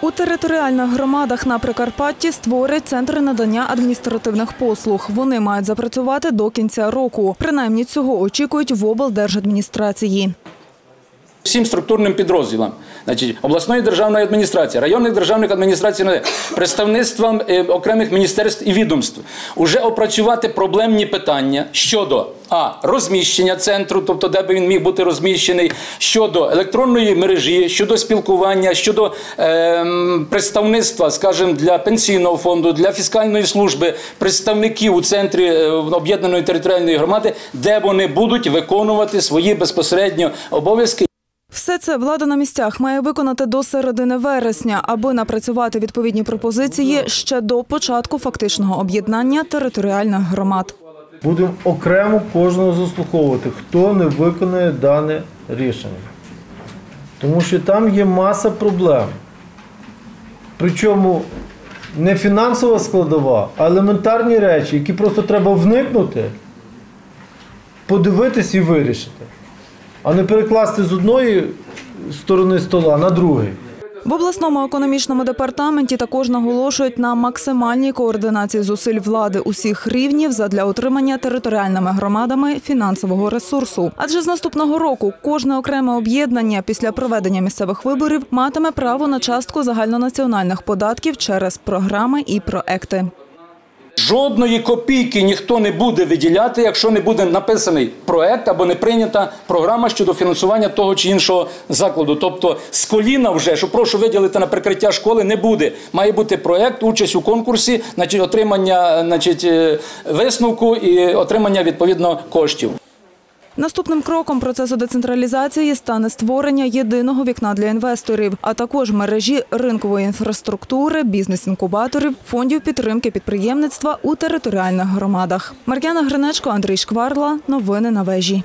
У територіальних громадах на Прикарпатті створять центри надання адміністративних послуг. Вони мають запрацювати до кінця року. Принаймні цього очікують в облдержадміністрації. Всім структурним підрозділам, значить, обласної державної адміністрації, районних державних адміністрацій, представництвам е, окремих міністерств і відомств, уже опрацювати проблемні питання щодо а розміщення центру, тобто де би він міг бути розміщений, щодо електронної мережі, щодо спілкування, щодо ем, представництва, скажімо, для пенсійного фонду, для фіскальної служби, представників у центрі е, об'єднаної територіальної громади, де вони будуть виконувати свої безпосередньо обов'язки. Все це влада на місцях має виконати до середини вересня, аби напрацювати відповідні пропозиції ще до початку фактичного об'єднання територіальних громад. Будемо окремо кожного заслуховувати, хто не виконує дане рішення. Тому що там є маса проблем. Причому не фінансова складова, а елементарні речі, які просто треба вникнути, подивитись і вирішити, а не перекласти з одної сторони стола на другий. В обласному економічному департаменті також наголошують на максимальній координації зусиль влади усіх рівнів задля отримання територіальними громадами фінансового ресурсу. Адже з наступного року кожне окреме об'єднання після проведення місцевих виборів матиме право на частку загальнонаціональних податків через програми і проекти. Жодної копійки ніхто не буде виділяти, якщо не буде написаний проект або не прийнята програма щодо фінансування того чи іншого закладу. Тобто з коліна вже, що прошу виділити на прикриття школи, не буде. Має бути проект, участь у конкурсі, значить, отримання значить, е, висновку і отримання відповідно коштів. Наступним кроком процесу децентралізації стане створення єдиного вікна для інвесторів, а також мережі ринкової інфраструктури, бізнес-інкубаторів, фондів підтримки підприємництва у територіальних громадах. Мар'яна Гринечко, Андрій Шкварла. Новини на вежі.